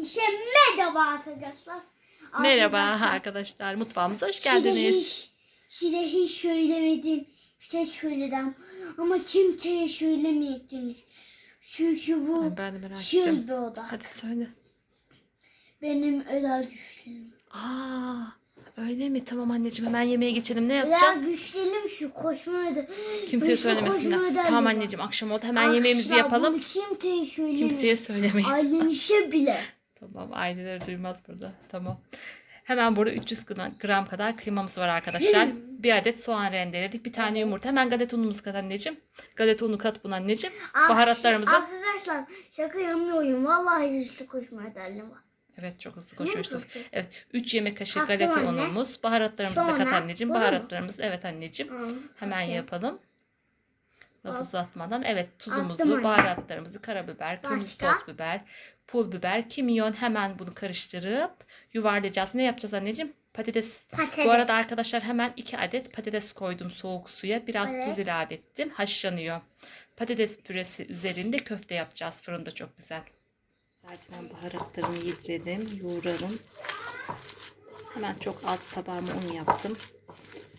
Annişe merhaba arkadaşlar. Merhaba Arkadaşlar, arkadaşlar. Mutfağımıza hoş geldiniz. hiç, size hiç söylemedim. Size söyledim. Ama kimseye söylemeyecektiniz. Çünkü bu Ben sır ettim. bir oda. Hadi söyle. Benim özel güçlerim. Aa, öyle mi? Tamam anneciğim hemen yemeğe geçelim. Ne Özel yapacağız? güçlerim şu koşma öde. Kimseye söylemesinler. Tamam anneciğim akşam oldu. Hemen yemeğimizi Akşam yapalım. Bunu kimseye söylemeyin. Kimseye söylemeyin. Ailenişe bile. Tamam aileleri duymaz burada. Tamam. Hemen burada 300 gram- kadar kıymamız var arkadaşlar. bir adet soğan rendeledik. Bir tane yumurta. Hemen galeta unumuzu kat anneciğim. Galeta unu kat buna anneciğim. Ah, Baharatlarımızı. Arkadaşlar şaka yapmıyorum. Vallahi hızlı koşma var. Evet çok hızlı koşuyorsunuz. Evet 3 yemek kaşığı Hakkım galeta anne. unumuz. Baharatlarımızı da kat Sonra, anneciğim. Baharatlarımız evet anneciğim. Hı, Hemen yapalım. Laf uzatmadan. Evet tuzumuzu, Attım baharatlarımızı, karabiber, kırmızı Başka? toz biber, pul biber, kimyon hemen bunu karıştırıp yuvarlayacağız. Ne yapacağız anneciğim? Patates. Patates. Bu arada arkadaşlar hemen 2 adet patates koydum soğuk suya. Biraz Evet. tuz ilave ettim. Haşlanıyor. Patates püresi üzerinde köfte yapacağız. Fırında çok güzel. Zaten baharatlarını yedirelim, yoğuralım. Hemen çok az tabağıma un yaptım.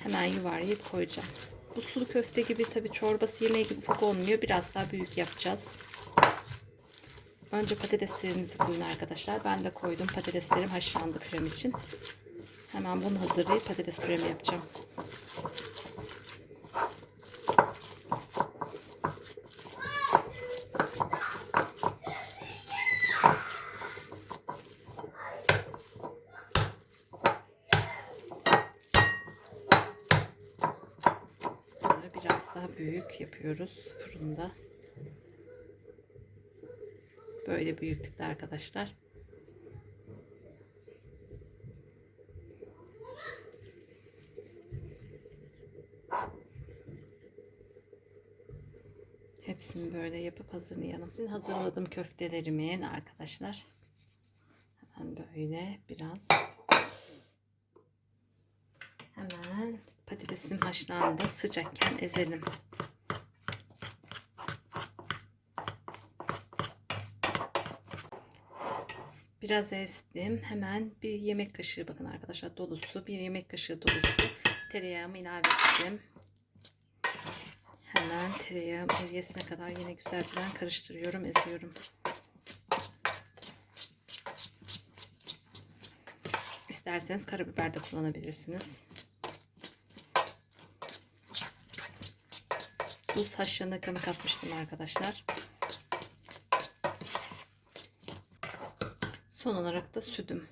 Hemen yuvarlayıp koyacağım. Bu sulu köfte gibi tabi çorbası yemeği gibi ufak olmuyor. Biraz daha büyük yapacağız. Önce patateslerinizi koyun arkadaşlar. Ben de koydum. Patateslerim haşlandı pürem için. Hemen bunu hazırlayıp patates püremi yapacağım. Daha büyük yapıyoruz fırında. Böyle büyüklükte arkadaşlar. Hepsini böyle yapıp hazırlayalım. Şimdi hazırladım köftelerimin arkadaşlar. Hemen böyle biraz. Hemen patatesim haşlandı. Sıcakken ezelim. Biraz ezdim. Hemen bir yemek kaşığı bakın arkadaşlar dolusu. Bir yemek kaşığı dolusu tereyağımı ilave ettim. Hemen tereyağım eriyesine kadar yine güzelce karıştırıyorum, eziyorum. İsterseniz karabiber de kullanabilirsiniz. Buz haşlanana kanı katmıştım arkadaşlar. Son olarak da sütüm.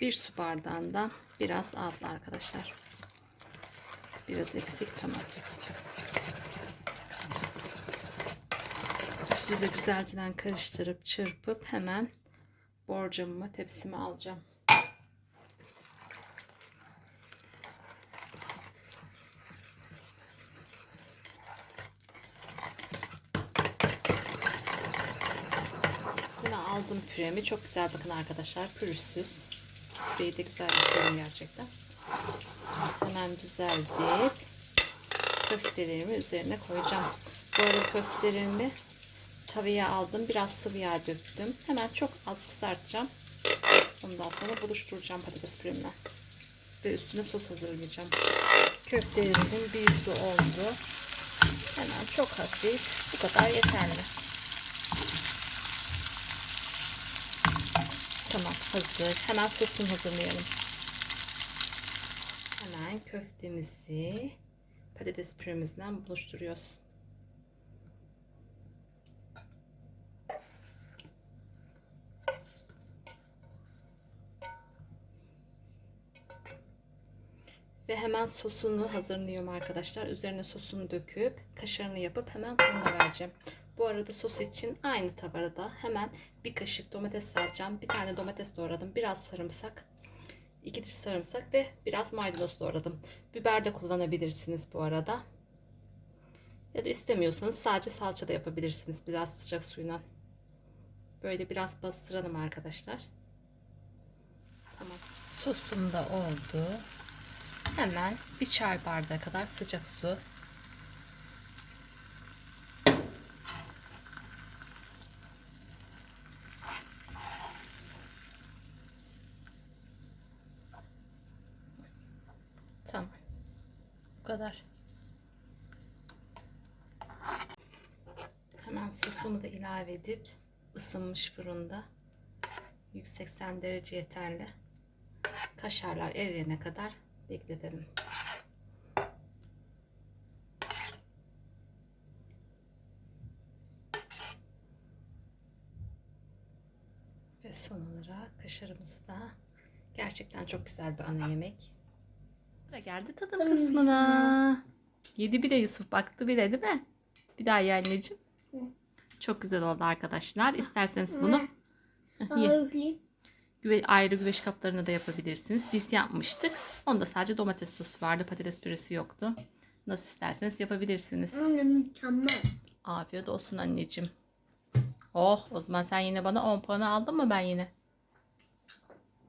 Bir su bardağından biraz az arkadaşlar. Biraz eksik tamam. Sütü de güzelce karıştırıp çırpıp hemen borcamıma tepsime alacağım. Yine aldım püremi. Çok güzel bakın arkadaşlar. Pürüzsüz. Püreyi de güzel yapıyorum gerçekten. Hemen düzeltip köftelerimi üzerine koyacağım. Bu arada köftelerimi tavaya aldım. Biraz sıvı yağ döktüm. Hemen çok az kızartacağım. Ondan sonra buluşturacağım patates püremle. Ve üstüne sos hazırlayacağım. Köftelerimizin bir yüzü oldu. Hemen çok hafif. Bu kadar yeterli. Tamam hazır. Hemen sosunu hazırlayalım. Hemen köftemizi patates püremizden buluşturuyoruz. Ve hemen sosunu hazırlıyorum arkadaşlar. Üzerine sosunu döküp kaşarını yapıp hemen fırına vereceğim. Bu arada sos için aynı tavada hemen bir kaşık domates salçam, bir tane domates doğradım, biraz sarımsak, iki diş sarımsak ve biraz maydanoz doğradım. Biber de kullanabilirsiniz bu arada. Ya da istemiyorsanız sadece salça da yapabilirsiniz biraz sıcak suyuna. Böyle biraz bastıralım arkadaşlar. Tamam. Sosum da oldu. Hemen bir çay bardağı kadar sıcak su kadar. Hemen sosunu da ilave edip ısınmış fırında 180 derece yeterli. Kaşarlar eriyene kadar bekletelim. Ve son olarak kaşarımızı da gerçekten çok güzel bir ana yemek. Sıra geldi tadım kısmına. Yedi bile Yusuf baktı bile değil mi? Bir daha ye anneciğim. Çok güzel oldu arkadaşlar. İsterseniz bunu ye. Güve, ayrı güveç kaplarını da yapabilirsiniz. Biz yapmıştık. Onda sadece domates sosu vardı. Patates püresi yoktu. Nasıl isterseniz yapabilirsiniz. Anne mükemmel. Afiyet olsun anneciğim. Oh o zaman sen yine bana 10 puanı aldın mı ben yine?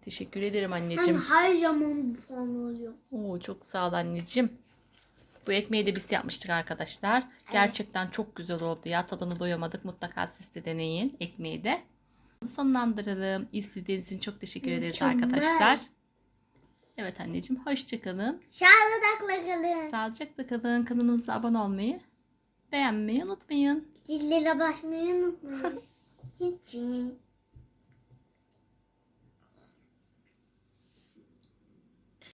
Teşekkür ederim Ben anneciğim. her zaman bu puan alıyorum. Oo, çok sağ ol anneciğim. Bu ekmeği de biz yapmıştık arkadaşlar. Gerçekten çok güzel oldu ya. Tadını doyamadık. Mutlaka siz de deneyin ekmeği de. Sonlandıralım. İzlediğiniz için çok teşekkür ederiz Mükemmel. arkadaşlar. Evet anneciğim hoşçakalın. Sağlıkla kalın. Sağlıcakla kalın. Kanalımıza abone olmayı, beğenmeyi unutmayın. Zillere basmayı unutmayın. Çin çin.